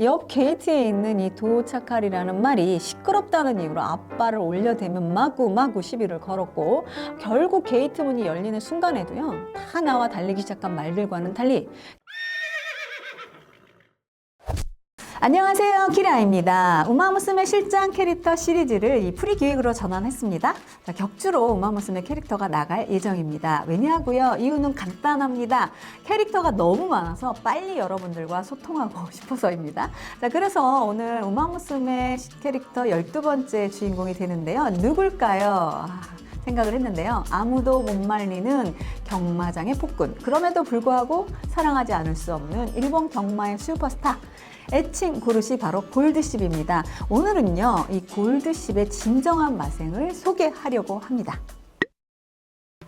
옆 게이트에 있는 이 도차칼이라는 말이 시끄럽다는 이유로 앞발을 올려대면 마구마구 시비를 걸었고 결국 게이트 문이 열리는 순간에도요 다 나와 달리기 시작한 말들과는 달리 안녕하세요. 키라입니다. 우마무스메 실장 캐릭터 시리즈를 이 프리 기획으로 전환했습니다. 자, 격주로 우마무스메 캐릭터가 나갈 예정입니다. 왜냐고요 이유는 간단합니다. 캐릭터가 너무 많아서 빨리 여러분들과 소통하고 싶어서입니다. 자 그래서 오늘 우마무스메 캐릭터 12번째 주인공이 되는데요. 누굴까요? 아, 생각을 했는데요. 아무도 못 말리는 경마장의 폭군. 그럼에도 불구하고 사랑하지 않을 수 없는 일본 경마의 슈퍼스타. 애칭 고르시 바로 골드십입니다. 오늘은요, 이 골드십의 진정한 맛행을 소개하려고 합니다.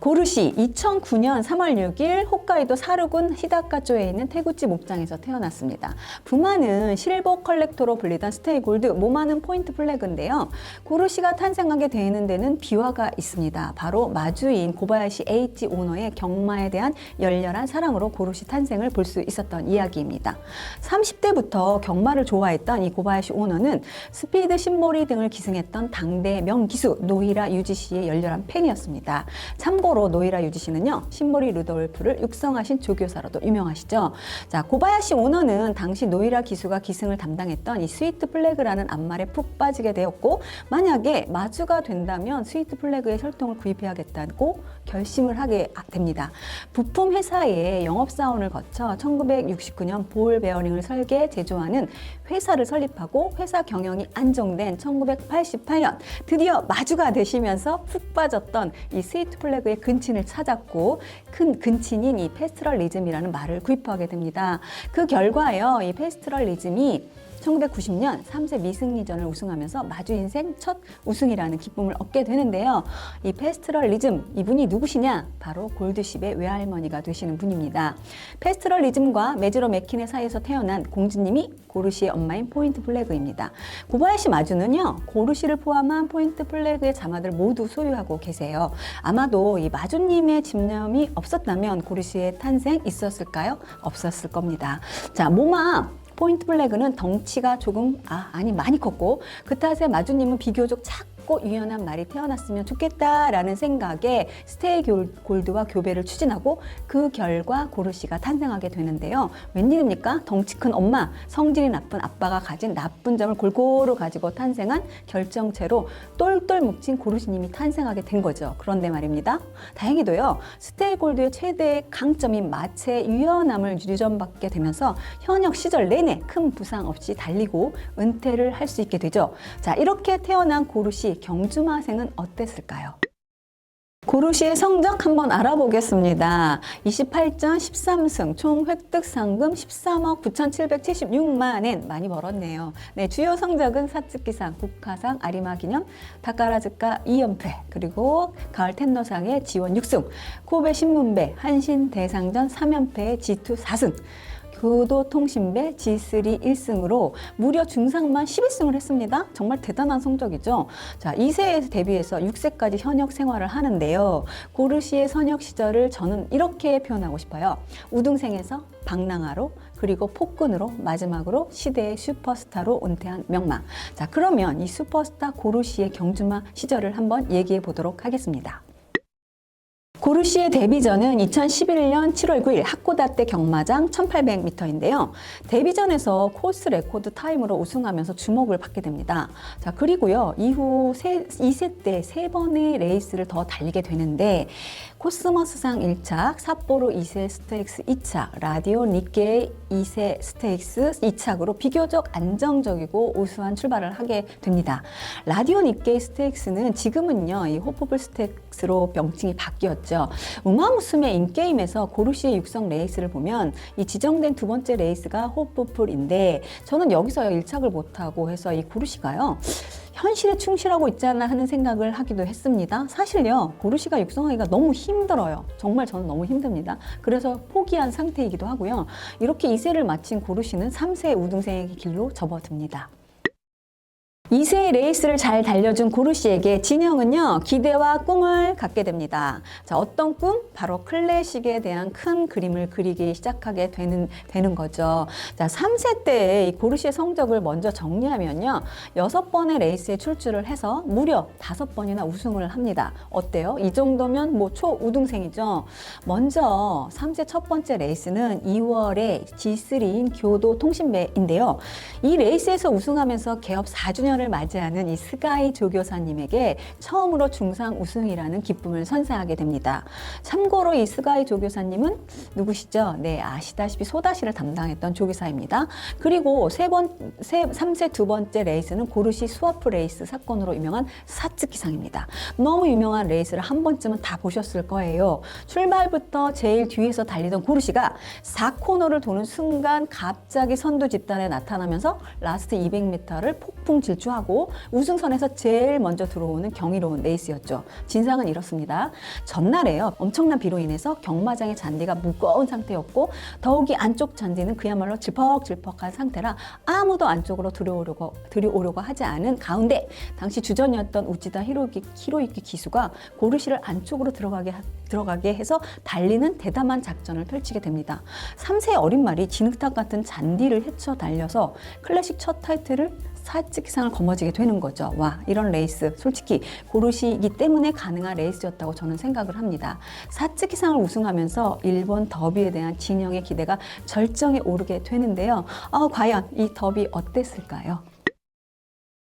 고르시 2009년 3월 6일 홋카이도 사루군 히다카초에 있는 태구치 목장에서 태어났습니다. 부마는 실버 컬렉터로 불리던 스테이 골드, 모마는 포인트 플래그인데요. 고르시가 탄생하게 되는 데는 비화가 있습니다. 바로 마주인 고바야시 H 오너의 경마에 대한 열렬한 사랑으로 고르시 탄생을 볼 수 있었던 이야기입니다. 30대부터 경마를 좋아했던 이 고바야시 오너는 스피드 신보리 등을 기승했던 당대 명기수 노히라 유지 씨의 열렬한 팬이었습니다. 참고 로 노히라 유지 씨는요 신보리 루돌프를 육성하신 조교사로도 유명하시죠. 자 고바야시 오너는 당시 노히라 기수가 기승을 담당했던 이 스위트 플래그라는 앞말에 푹 빠지게 되었고 만약에 마주가 된다면 스위트 플래그의 혈통을 구입해야겠다고 결심을 하게 됩니다. 부품 회사의 영업사원을 거쳐 1969년 볼 베어링을 설계 제조하는 회사를 설립하고 회사 경영이 안정된 1988년 드디어 마주가 되시면서 푹 빠졌던 이 스위트 플래그의 근친을 찾았고 큰 근친인 이 페스트럴리즘이라는 말을 구입하게 됩니다. 그 결과요, 이 페스트럴리즘이 1990년 3세 미승리전을 우승하면서 마주 인생 첫 우승이라는 기쁨을 얻게 되는데요. 이 페스트럴리즘 이분이 누구시냐? 바로 골드십의 외할머니가 되시는 분입니다. 페스트럴리즘과 메지로 맥킨의 사이에서 태어난 공주님이 고르시의 엄마인 포인트 플래그입니다. 고바야시 마주는요. 고르시를 포함한 포인트 플래그의 자마들 모두 소유하고 계세요. 아마도 이 마주님의 집념이 없었다면 고르시의 탄생 있었을까요? 없었을 겁니다. 자, 모마 포인트 플래그는 덩치가 조금 아 아니 많이 컸고 그 탓에 마주님은 비교적 작고 유연한 말이 태어났으면 좋겠다라는 생각에 스테이 골- 골드와 교배를 추진하고 그 결과 고르시가 탄생하게 되는데요. 웬일입니까? 덩치 큰 엄마, 성질이 나쁜 아빠가 가진 나쁜 점을 골고루 가지고 탄생한 결정체로 똘똘 뭉친 고르시님이 탄생하게 된 거죠. 그런데 말입니다. 다행히도요. 스테이 골드의 최대 강점인 마체의 유연함을 유전받게 되면서 현역 시절 내내 큰 부상 없이 달리고 은퇴를 할 수 있게 되죠. 자, 이렇게 태어난 고르시 경주마생은 어땠을까요? 고르시의 성적 한번 알아보겠습니다. 28전 13승, 총 획득 상금 13억 9,776만 엔 많이 벌었네요. 네, 주요 성적은 사츠키상, 국가상, 아리마 기념, 다카라즈카 2연패, 그리고 가을 텐너상의 지원 6승, 코베 신문배, 한신 대상전 3연패의 G2 4승, 교도통신배 G3 1승으로 무려 중상만 11승을 했습니다. 정말 대단한 성적이죠. 자, 2세에 데뷔해서 6세까지 현역 생활을 하는데요. 고르시의 선역 시절을 저는 이렇게 표현하고 싶어요. 우등생에서 방랑아로 그리고 폭군으로 마지막으로 시대의 슈퍼스타로 은퇴한 명망. 자, 그러면 이 슈퍼스타 고르시의 경주마 시절을 한번 얘기해 보도록 하겠습니다. 고르시의 데뷔전은 2011년 7월 9일 하코다테 경마장 1800m인데요. 데뷔전에서 코스 레코드 타임으로 우승하면서 주목을 받게 됩니다. 자, 그리고요. 이후 세, 2세 때세 번의 레이스를 더 달리게 되는데 코스모스상 1착, 삿포로 2세 스테이크스 2착, 라디오 니케이 2세 스테이크스 2착으로 비교적 안정적이고 우수한 출발을 하게 됩니다. 라디오 니케이 스테이크스는 지금은요, 이 호프블 스테이크스로 명칭이 바뀌었죠. 우마무스메 인게임에서 고르시의 육성 레이스를 보면 이 지정된 두 번째 레이스가 호프풀인데 저는 여기서 1착을 못하고 해서 이 고르시가요. 현실에 충실하고 있잖아 하는 생각을 하기도 했습니다. 사실요, 고르시가 육성하기가 너무 힘들어요. 정말 저는 너무 힘듭니다. 그래서 포기한 상태이기도 하고요. 이렇게 2세를 마친 고르시는 3세 우등생의 길로 접어듭니다. 2세의 레이스를 잘 달려준 고르시에게 진영은요, 기대와 꿈을 갖게 됩니다. 자, 어떤 꿈? 바로 클래식에 대한 큰 그림을 그리기 시작하게 되는, 되는 거죠. 자, 3세 때의 이 고르시의 성적을 먼저 정리하면요, 여섯 번의 레이스에 출주를 해서 무려 다섯 번이나 우승을 합니다. 어때요? 이 정도면 뭐 초우등생이죠. 먼저 3세 첫 번째 레이스는 2월에 G3인 교도 통신배인데요. 이 레이스에서 우승하면서 개업 4주년 을 맞이하는 이 스가이 조교사님에게 처음으로 중상 우승이라는 기쁨을 선사하게 됩니다. 참고로 이 스가이 조교사님은 누구시죠? 네, 아시다시피 소다시를 담당했던 조교사입니다. 그리고 세 번, 세, 3세 두 번째 레이스는 고르시 스와프 레이스 사건으로 유명한 사츠키상입니다. 너무 유명한 레이스를 한 번쯤은 다 보셨을 거예요. 출발부터 제일 뒤에서 달리던 고르시가 4코너를 도는 순간 갑자기 선두 집단에 나타나면서 라스트 200m를 폭풍 질주 하고 우승선에서 제일 먼저 들어오는 경이로운 레이스였죠. 진상은 이렇습니다. 전날에요. 엄청난 비로 인해서 경마장의 잔디가 무거운 상태였고 더욱이 안쪽 잔디는 그야말로 질퍽질퍽한 상태라 아무도 안쪽으로 들어오려고 들여오려고 하지 않은 가운데 당시 주전이었던 우치다 히로기, 히로유키 기수가 고르시를 안쪽으로 들어가게 하- 들어가게 해서 달리는 대담한 작전을 펼치게 됩니다. 3세 어린 말이 진흙탕 같은 잔디를 헤쳐 달려서 클래식 첫 타이틀을 사츠키상을 거머쥐게 되는 거죠. 와, 이런 레이스 솔직히 고르시이기 때문에 가능한 레이스였다고 저는 생각을 합니다. 사츠키상을 우승하면서 일본 더비에 대한 진영의 기대가 절정에 오르게 되는데요. 어, 과연 이 더비 어땠을까요?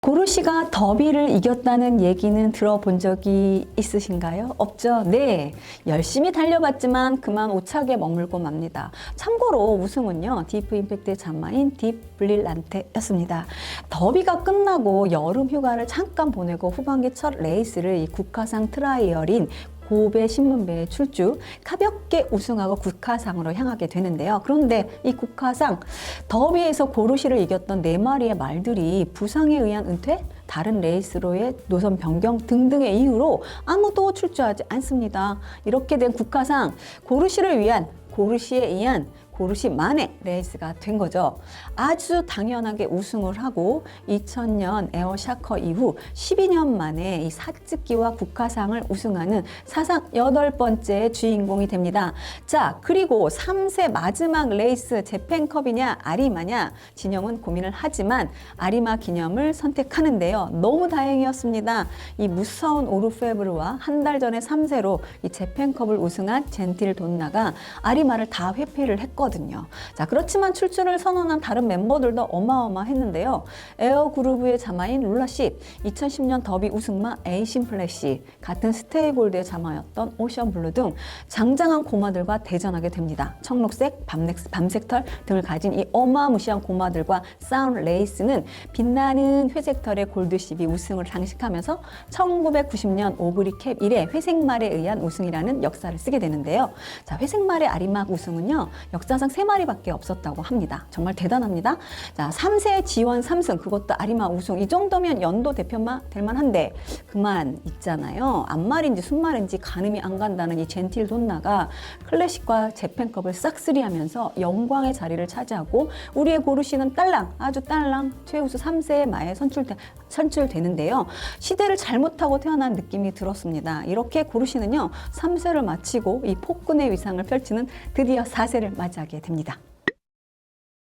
고르시가 더비를 이겼다는 얘기는 들어본 적이 있으신가요? 없죠? 네. 열심히 달려봤지만 그만 오차게 머물고 맙니다. 참고로 우승은요, 디프 임팩트의 잔마인 딥 블릴란테였습니다. 더비가 끝나고 여름 휴가를 잠깐 보내고 후반기 첫 레이스를 이 국가상 트라이얼인 고베 신문배에 출주 가볍게 우승하고 국가상으로 향하게 되는데요. 그런데 이 국가상 더비에서 고르시를 이겼던 네 마리의 말들이 부상에 의한 은퇴, 다른 레이스로의 노선 변경 등등의 이유로 아무도 출주하지 않습니다. 이렇게 된 국가상 고르시를 위한 고르시에 의한 고르시 만의 레이스가 된 거죠. 아주 당연하게 우승을 하고 2000년 에어샤커 이후 12년 만에 이 사츠키와 국가상을 우승하는 사상 여덟 번째 주인공이 됩니다. 자, 그리고 3세 마지막 레이스 재팬컵이냐 아리마냐 진영은 고민을 하지만 아리마 기념을 선택하는데요. 너무 다행이었습니다. 이 무서운 오르페브르와 한 달 전에 3세로 이 재팬컵을 우승한 젠틸 돈나가 아리마를 다 회피를 했거든요. 자, 그렇지만 출전을 선언한 다른 멤버들도 어마어마했는데요. 에어 그루브의 자마인 룰라씨, 2010년 더비 우승마 에이신 플래시, 같은 스테이골드의 자마였던 오션 블루 등 장장한 고마들과 대전하게 됩니다. 청록색, 밤색, 밤색 털 등을 가진 이 어마무시한 고마들과 싸운 레이스는 빛나는 회색 털의 골드십이 우승을 장식하면서 1990년 오브리 캡 1회 회색말에 의한 우승이라는 역사를 쓰게 되는데요. 자, 회색말의 아리막 우승은요, 역사 상 세마리밖에 없었다고 합니다. 정말 대단합니다. 자, 3세 지원 3승, 그것도 아리마 우승. 이 정도면 연도 대표만 될 만한데, 그만 있잖아요. 앞말인지 순말인지 가늠이 안 간다는 이 젠틸 돈나가 클래식과 재팬컵을 싹쓸이 하면서 영광의 자리를 차지하고, 우리의 고르시는 딸랑, 아주 딸랑, 최우수 3세의 마에 선출되, 선출되는데요. 시대를 잘못하고 태어난 느낌이 들었습니다. 이렇게 고르시는요, 3세를 마치고 이 폭군의 위상을 펼치는 드디어 4세를 맞이하게 됩니다.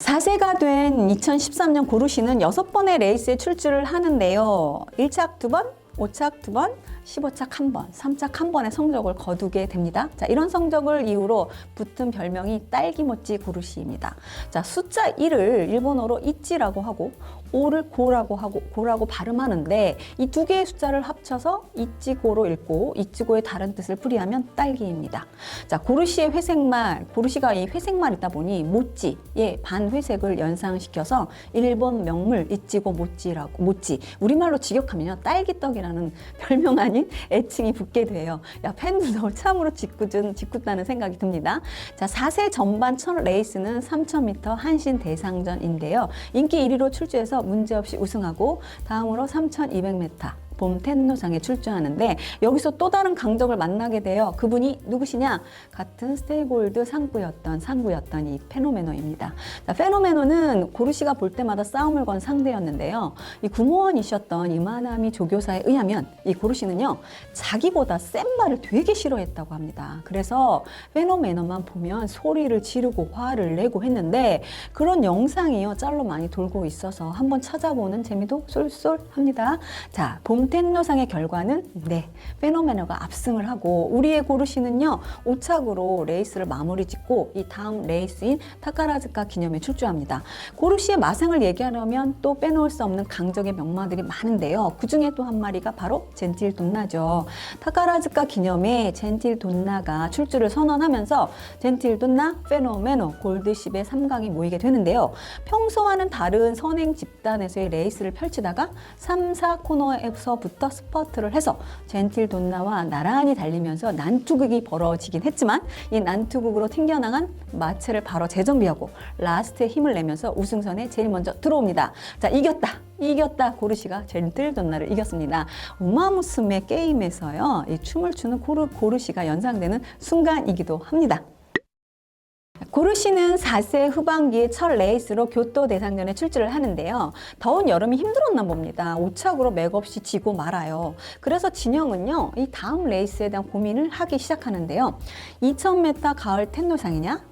4세가 된 2013년 고르시는 여섯 번의 레이스에 출주를 하는데요. 1착 두 번, 5착 두 번, 15착 한 번, 3착 한 번의 성적을 거두게 됩니다. 자, 이런 성적을 이후로 붙은 별명이 딸기모찌 고르시입니다. 자, 숫자 1을 일본어로 이찌라고 하고 5를 고라고 하고 고라고 발음하는데 이 두 개의 숫자를 합쳐서 이찌고로 읽고 이찌고의 다른 뜻을 풀이하면 딸기입니다. 자, 고르시의 회색말, 고르시가 이 회색말이다 보니 모찌의 반회색을 연상시켜서 일본 명물 이찌고 모찌라고 모찌 우리말로 직역하면요 딸기떡이라는 별명 아닌 애칭이 붙게 돼요. 야 팬들도 참으로 짓궂은 짓궂다는 생각이 듭니다. 자, 4세 전반 첫 레이스는 3000m 한신 대상전인데요. 인기 1위로 출주해서 문제없이 우승하고 다음으로 3200m 봄 텐노상에 출주하는데 여기서 또 다른 강적을 만나게 돼요. 그분이 누구시냐? 같은 스테이골드 상부였던 상부였던 이 페노메노입니다. 자, 페노메노는 고르시가 볼 때마다 싸움을 건 상대였는데요. 이 구모원이셨던 이마나미 조교사에 의하면 이 고르시는요 자기보다 센 말을 되게 싫어했다고 합니다. 그래서 페노메노만 보면 소리를 지르고 화를 내고 했는데 그런 영상이요 짤로 많이 돌고 있어서 한번 찾아보는 재미도 쏠쏠합니다. 자, 봄 텐노상의 결과는 네 페노메노가 압승을 하고 우리의 고르시는요 5착으로 레이스를 마무리 짓고 이 다음 레이스인 타카라즈카 기념에 출주합니다. 고르시의 마상을 얘기하려면 또 빼놓을 수 없는 강적의 명마들이 많은데요. 그 중에 또 한 마리가 바로 젠틸 돈나죠. 타카라즈카 기념에 젠틸 돈나가 출주를 선언하면서 젠틸 돈나, 페노메노, 골드십의 3강이 모이게 되는데요. 평소와는 다른 선행 집단에서의 레이스를 펼치다가 3, 4 코너에서 부터 스퍼트를 해서 젠틸 돈나와 나란히 달리면서 난투극이 벌어지긴 했지만 이 난투극으로 튕겨나간 마체를 바로 재정비하고 라스트에 힘을 내면서 우승선에 제일 먼저 들어옵니다. 자, 이겼다. 이겼다. 고르시가 젠틀 돈나를 이겼습니다. 우마무스메 게임에서요. 이 춤을 추는 고르, 고르시가 연상되는 순간이기도 합니다. 고르시는 4세 후반기의 첫 레이스로 교토 대상전에 출주를 하는데요. 더운 여름이 힘들었나 봅니다. 오착으로 맥없이 지고 말아요. 그래서 진영은요, 이 다음 레이스에 대한 고민을 하기 시작하는데요. 2000m 가을 텐노상이냐?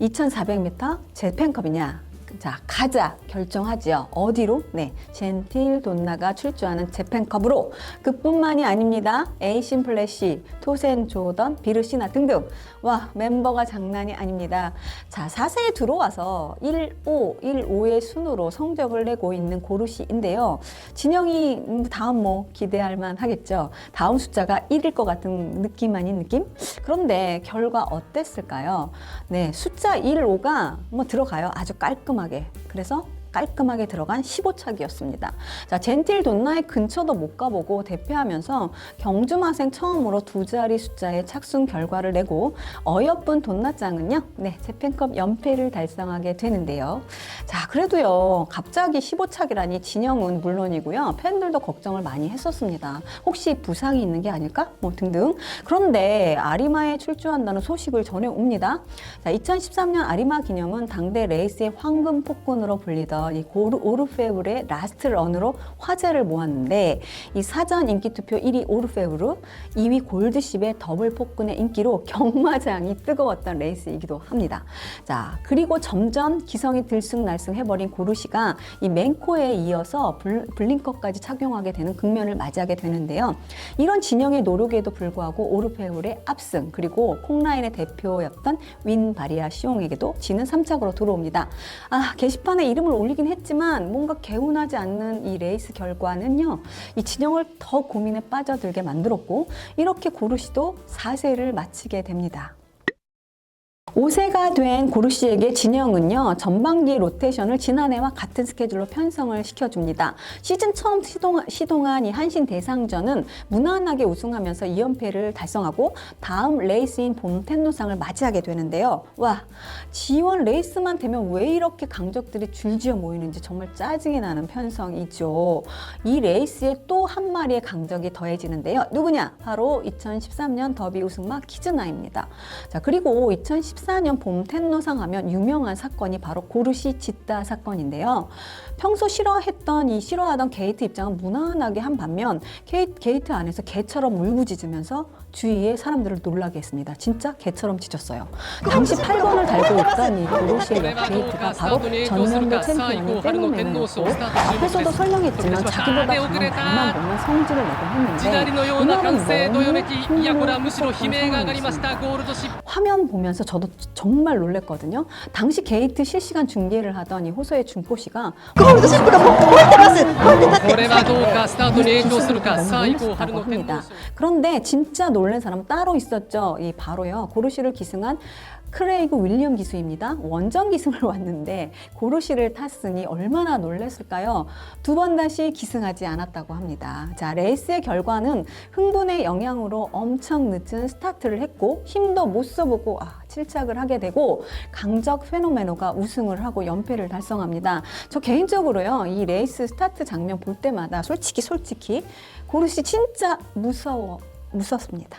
2400m 재팬컵이냐? 자, 가자 결정하지요. 어디로? 네, 젠틸 돈나가 출주하는 재팬컵으로 그뿐만이 아닙니다. 에이신 플래시, 토센 조던, 비르시나 등등. 와, 멤버가 장난이 아닙니다. 자, 4세에 들어와서 1, 5, 1, 5의 순으로 성적을 내고 있는 고르시인데요. 진영이 음, 다음 뭐 기대할 만 하겠죠. 다음 숫자가 1일 것 같은 느낌 아닌 느낌? 그런데 결과 어땠을까요? 네, 숫자 1, 5가 뭐 들어가요. 아주 깔끔하게. 그래서 깔끔하게 들어간 15착이었습니다. 자, 젠틸 돈나의 근처도 못 가보고 대패하면서 경주마생 처음으로 두 자리 숫자의 착순 결과를 내고 어여쁜 돈나짱은요, 네, 재팬컵 연패를 달성하게 되는데요. 자, 그래도요, 갑자기 15착이라니 진영은 물론이고요, 팬들도 걱정을 많이 했었습니다. 혹시 부상이 있는 게 아닐까? 뭐 등등. 그런데 아리마에 출주한다는 소식을 전해옵니다. 자, 2013년 아리마 기념은 당대 레이스의 황금 폭군으로 불리던 이 고르, 오르페우르의 라스트 런으로 화제를 모았는데 이 사전 인기 투표 1위 오르페우르, 2위 골드십의 더블 폭군의 인기로 경마장이 뜨거웠던 레이스이기도 합니다. 자, 그리고 점점 기성이 들쑥날쑥 해버린 고르시가 이 맹코에 이어서 블, 블링커까지 착용하게 되는 국면을 맞이하게 되는데요. 이런 진영의 노력에도 불구하고 오르페우르의 압승 그리고 콩라인의 대표였던 윈 바리아 시옹에게도 지는 3착으로 들어옵니다. 아, 게시판에 이름을 올리 긴 했지만 뭔가 개운하지 않는 이 레이스 결과는요. 이 진영을 더 고민에 빠져들게 만들었고 이렇게 고르시도 4세를 마치게 됩니다. 5세가 된 고르시에게 진영은요, 전반기 로테이션을 지난해와 같은 스케줄로 편성을 시켜줍니다. 시즌 처음 시동, 시동한 이 한신 대상전은 무난하게 우승하면서 2연패를 달성하고 다음 레이스인 봄 텐노상을 맞이하게 되는데요. 와, 지원 레이스만 되면 왜 이렇게 강적들이 줄지어 모이는지 정말 짜증이 나는 편성이죠. 이 레이스에 또 한 마리의 강적이 더해지는데요. 누구냐? 바로 2013년 더비 우승마 키즈나입니다. 자, 그리고 2014 년 봄 텐노상 하면 유명한 사건이 바로 고르시 짓다 사건인데요. 평소 싫어했던 이 싫어하던 게이트 입장은 무난하게 한 반면 게이트, 게이트 안에서 개처럼 울부짖으면서 주위의 사람들을 놀라게 했습니다. 진짜 개처럼 짖었어요. 당시 8번을 달고 있던 이 고르시의 옆 게이트가 바로 전년도 챔피언인 페노메노였고 앞에서도 설명했지만 자기보다 강한 발만 보면 성질을 내곤 地鳴 했는데 りのような歓声 이날은 どよ 너무 めきいやこれはむしろ悲 흥분을 鳴が上がりまし 했습니다. たゴールドシップ 화면 보면서 저도 정말 놀랬거든요. 당시 게이트 실시간 중계를 하던 이 호소의 준포 씨가 これはどうかスタートに影響するかさあ以降春の天皇 합니다. 賞 그런데 진짜 놀란 사람은 따로 있었죠. 이 바로요. 고르시를 기승한 크레이그 윌리엄 기수입니다. 원정 기승을 왔는데 고르시를 탔으니 얼마나 놀랐을까요? 두 번 다시 기승하지 않았다고 합니다. 자, 레이스의 결과는 흥분의 영향으로 엄청 늦은 스타트를 했고 힘도 못 써보고 아, 칠착을 하게 되고 강적 페노메노가 우승을 하고 연패를 달성합니다. 저 개인적으로요, 이 레이스 스타트 장면 볼 때마다 솔직히 솔직히 고르시 진짜 무서워, 무섭습니다.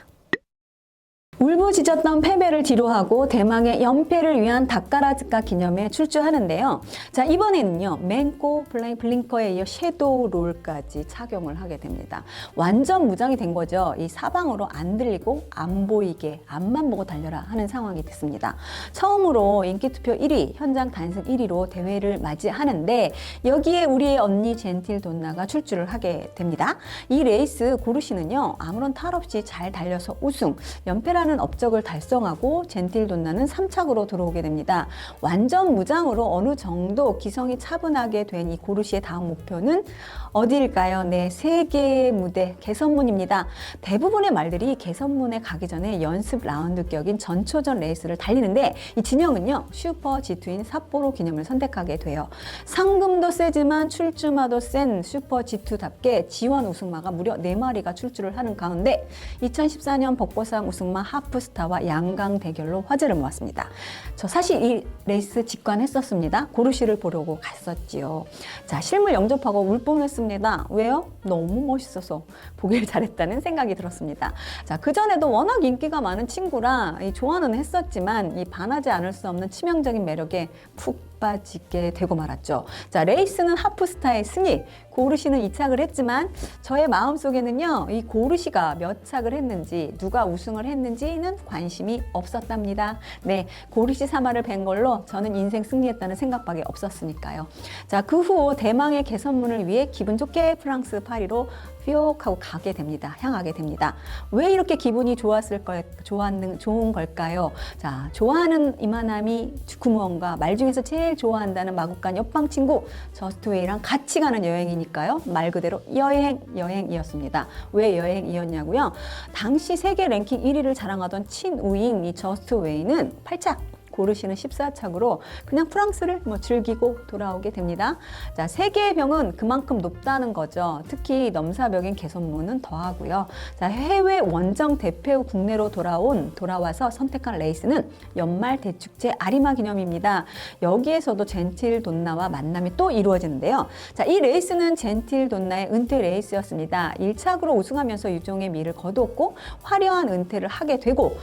울부짖었던 패배를 뒤로하고 대망의 연패를 위한 닭가라즈카 기념에 출주하는데요. 자 이번에는요 맹고 블랭 블링커에 이어 섀도우 롤까지 착용을 하게 됩니다. 완전 무장이 된 거죠. 이 사방으로 안 들리고 안 보이게 앞만 보고 달려라 하는 상황이 됐습니다. 처음으로 인기투표 1위, 현장 단승 1위로 대회를 맞이하는데 여기에 우리의 언니 젠틸 돈나가 출주를 하게 됩니다. 이 레이스 고르시는요 아무런 탈 없이 잘 달려서 우승, 연패라는 업적을 달성하고 젠틸 돈나는 3착으로 들어오게 됩니다. 완전 무장으로 어느 정도 기성이 차분하게 된 이 고르시의 다음 목표는 어디일까요? 네, 세계의 무대 개선문입니다. 대부분의 말들이 개선문에 가기 전에 연습 라운드 격인 전초전 레이스를 달리는데 이 진영은요 슈퍼 G2인 삿포로 기념을 선택하게 돼요. 상금도 세지만 출주마도 센 슈퍼 G2답게 지원 우승마가 무려 4마리가 출주를 하는 가운데 2014년 벚꽃상 우승마 하프스타와 양강 대결로 화제를 모았습니다. 저 사실 이 레이스 직관했었습니다. 고르시를 보려고 갔었지요. 자, 실물 영접하고 울 뻔했습니다. 왜요? 너무 멋있어서 보길 잘했다는 생각이 들었습니다. 자, 그전에도 워낙 인기가 많은 친구라 이 좋아는 했었지만 이 반하지 않을 수 없는 치명적인 매력에 푹 빠지게 되고 말았죠. 자, 레이스는 하프스타의 승리, 고르시는 이착을 했지만 저의 마음속에는요, 이 고르시가 몇 착을 했는지, 누가 우승을 했는지는 관심이 없었답니다. 네, 고르시 사마를 뵌 걸로 저는 인생 승리했다는 생각밖에 없었으니까요. 자, 그 후 대망의 개선문을 위해 기분 좋게 프랑스 파리로 휘옥 하고 가게 됩니다. 향하게 됩니다. 왜 이렇게 기분이 좋았을 걸, 좋았는, 좋은 걸까요? 자, 좋아하는 이만함이 구무원과 말 중에서 제일 좋아한다는 마국간 옆방 친구 저스트웨이랑 같이 가는 여행이니까요. 말 그대로 여행, 여행이었습니다. 왜 여행이었냐고요? 당시 세계 랭킹 1위를 자랑하던 친우잉 이 저스트웨이는 8착 고르시는 14착으로 그냥 프랑스를 뭐 즐기고 돌아오게 됩니다. 자, 세계의 병은 그만큼 높다는 거죠. 특히 넘사벽인 개선문은 더하고요. 자, 해외 원정 대표 후 국내로 돌아온 돌아와서 선택한 레이스는 연말 대축제 아리마 기념입니다. 여기에서도 젠틸 돈나와 만남이 또 이루어지는데요. 자, 이 레이스는 젠틸 돈나의 은퇴 레이스였습니다. 1착으로 우승하면서 유종의 미를 거두었고 화려한 은퇴를 하게 되고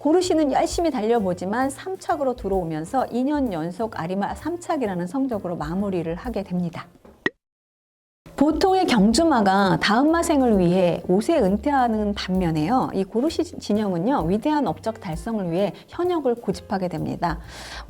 고르시는 열심히 달려보지만 3착으로 들어오면서 2년 연속 아리마 3착이라는 성적으로 마무리를 하게 됩니다. 보통의 경주마가 다음 마생을 위해 5세 은퇴하는 반면에요. 이 고르시 진영은요, 위대한 업적 달성을 위해 현역을 고집하게 됩니다.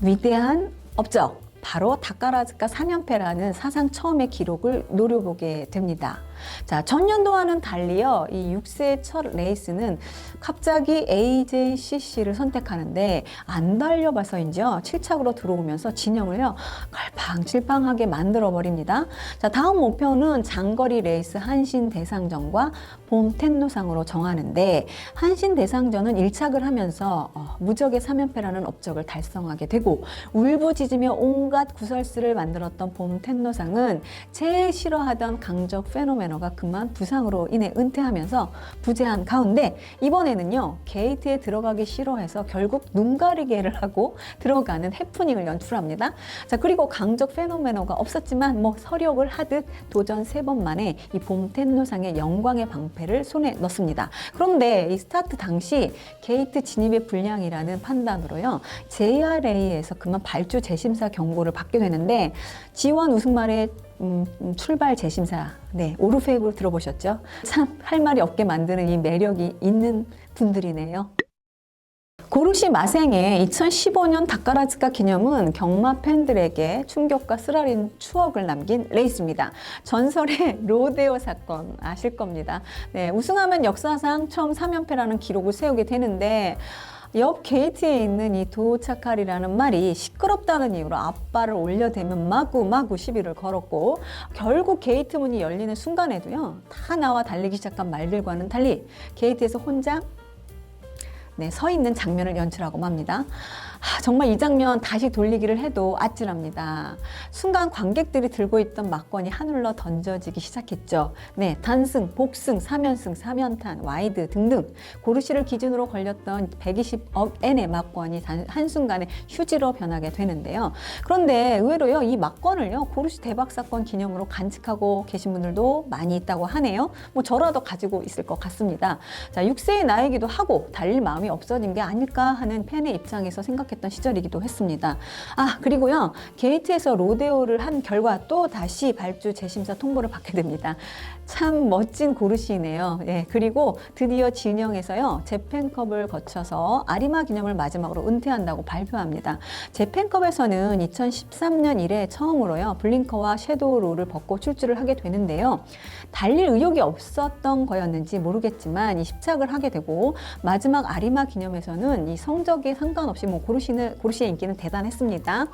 위대한 업적. 바로 닭가라즈카 3연패라는 사상 처음의 기록을 노려보게 됩니다. 자, 전년도와는 달리요, 이 6세 첫 레이스는 갑자기 AJCC를 선택하는데 안 달려봐서인지요, 7착으로 들어오면서 진영을요, 갈팡질팡하게 만들어버립니다. 자, 다음 목표는 장거리 레이스 한신 대상전과 봄 텐노상으로 정하는데, 한신 대상전은 1착을 하면서 어, 무적의 3연패라는 업적을 달성하게 되고, 울부짖으며 온갖 구설수를 만들었던 봄 텐노상은 제일 싫어하던 강적 페노 메너가 그만 부상으로 인해 은퇴하면서 부재한 가운데 이번에는요 게이트에 들어가기 싫어해서 결국 눈 가리개를 하고 들어가는 해프닝을 연출합니다. 자 그리고 강적 페노메너가 없었지만 뭐 서력을 하듯 도전 세 번 만에 이 봄 텐노상의 영광의 방패를 손에 넣습니다. 그런데 이 스타트 당시 게이트 진입의 불량이라는 판단으로요 JRA에서 그만 발주 재심사 경고를 받게 되는데 지원 우승말에 음, 음, 출발 재심사, 네, 오르페이브를 들어보셨죠? 참, 할 말이 없게 만드는 이 매력이 있는 분들이네요. 고르시 마생의 2015년 닭가라즈카 기념은 경마 팬들에게 충격과 쓰라린 추억을 남긴 레이스입니다. 전설의 로데오 사건 아실 겁니다. 네, 우승하면 역사상 처음 3연패라는 기록을 세우게 되는데 옆 게이트에 있는 이 도차칼이라는 말이 시끄럽다는 이유로 앞발을 올려대면 마구마구 시비를 걸었고 결국 게이트 문이 열리는 순간에도요 다 나와 달리기 시작한 말들과는 달리 게이트에서 혼자 네, 서 있는 장면을 연출하고 맙니다. 아, 정말 이 장면 다시 돌리기를 해도 아찔합니다. 순간 관객들이 들고 있던 막건이 하늘로 던져지기 시작했죠. 네, 단승, 복승, 삼연승, 삼연탄, 와이드 등등 고르시를 기준으로 걸렸던 120억 엔의 막건이 단- 한순간에 휴지로 변하게 되는데요. 그런데 의외로요, 이 막건을요, 고르시 대박 사건 기념으로 간직하고 계신 분들도 많이 있다고 하네요. 뭐 저라도 가지고 있을 것 같습니다. 자, 6세의 나이기도 하고 달릴 마음이 없어진 게 아닐까 하는 팬의 입장에서 생각 했던 시절이기도 했습니다. 아, 그리고요. 게이트에서 로데오를 한 결과 또 다시 발주 재심사 통보를 받게 됩니다. 참 멋진 고르시네요. 예, 그리고 드디어 진영에서요. 재팬컵을 거쳐서 아리마 기념을 마지막으로 은퇴한다고 발표합니다. 재팬컵에서는 2013년 이래 처음으로요. 블링커와 섀도우 롤을 벗고 출주를 하게 되는데요. 달릴 의욕이 없었던 거였는지 모르겠지만 이 십착을 하게 되고 마지막 아리마 기념에서는 이 성적에 상관없이 뭐 고르시 는 고르시의 인기는 대단했습니다.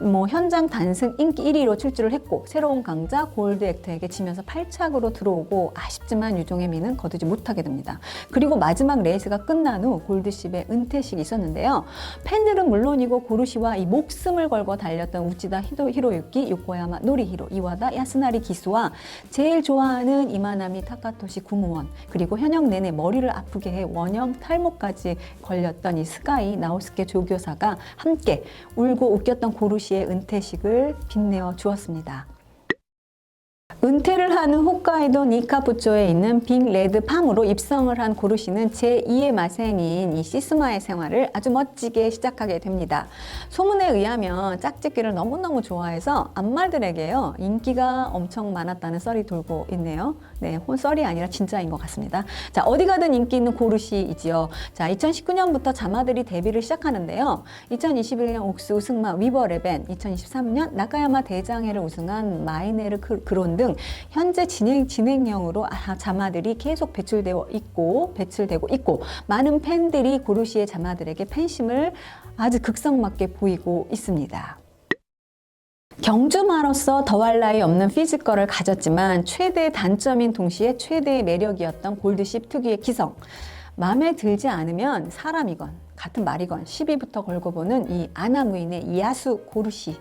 뭐 현장 단승 인기 1위로 출주를 했고 새로운 강자 골드 액터에게 지면서 8착으로 들어오고 아쉽지만 유종의 미는 거두지 못하게 됩니다. 그리고 마지막 레이스가 끝난 후 골드십의 은퇴식이 있었는데요. 팬들은 물론이고 고르시와 이 목숨을 걸고 달렸던 우찌다 히도, 히로유키, 요코야마 노리히로, 이와다 야스나리 기수와 제일 좋아하는 이마나미 타카토시 구무원 그리고 현역 내내 머리를 아프게 해 원형 탈모까지 걸렸던 이 스가이 나오스케 조교사가 함께 울고 웃겼던 고르시 의 은퇴식을 빛내어 주었습니다. 은퇴를 하는 홋카이도 니카부초에 있는 빅 레드 팜으로 입성을 한 고르시는 제2의 마생인 이 시스마의 생활을 아주 멋지게 시작하게 됩니다. 소문에 의하면 짝짓기를 너무너무 좋아해서 안말들에게요 인기가 엄청 많았다는 썰이 돌고 있네요. 네, 혼 썰이 아니라 진짜인 것 같습니다. 자, 어디 가든 인기 있는 고르시이지요. 자, 2019년부터 자마들이 데뷔를 시작하는데요. 2021년 옥스 우승마 위버 레벤, 2023년 나카야마 대장해를 우승한 마이네르 크- 그론 등 현재 진행 진행형으로 아, 자마들이 계속 배출되어 있고 배출되고 있고 많은 팬들이 고르시의 자마들에게 팬심을 아주 극성맞게 보이고 있습니다. 경주마로서 더할 나위 없는 피지컬을 가졌지만 최대의 단점인 동시에 최대의 매력이었던 골드십 특유의 기성. 마음에 들지 않으면 사람이건 같은 말이건 시비부터 걸고 보는 이 아나무인의 이야수 고르시.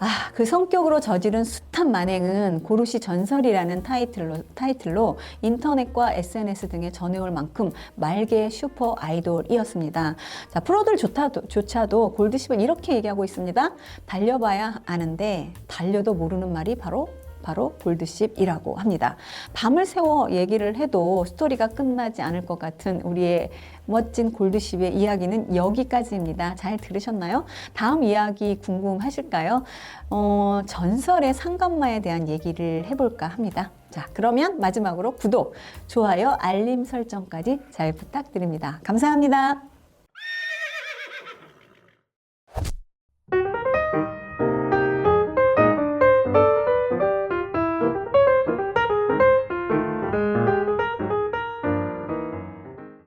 아, 그 성격으로 저지른 숱한 만행은 고르시 전설이라는 타이틀로, 타이틀로 인터넷과 SNS 등에 전해올 만큼 말개의 슈퍼 아이돌이었습니다. 자, 프로들 조차도 조차도 골드십은 이렇게 얘기하고 있습니다. 달려봐야 아는데, 달려도 모르는 말이 바로 바로 골드십이라고 합니다. 밤을 새워 얘기를 해도 스토리가 끝나지 않을 것 같은 우리의 멋진 골드십의 이야기는 여기까지입니다. 잘 들으셨나요? 다음 이야기 궁금하실까요? 어, 전설의 상감마에 대한 얘기를 해볼까 합니다. 자, 그러면 마지막으로 구독, 좋아요, 알림 설정까지 잘 부탁드립니다. 감사합니다.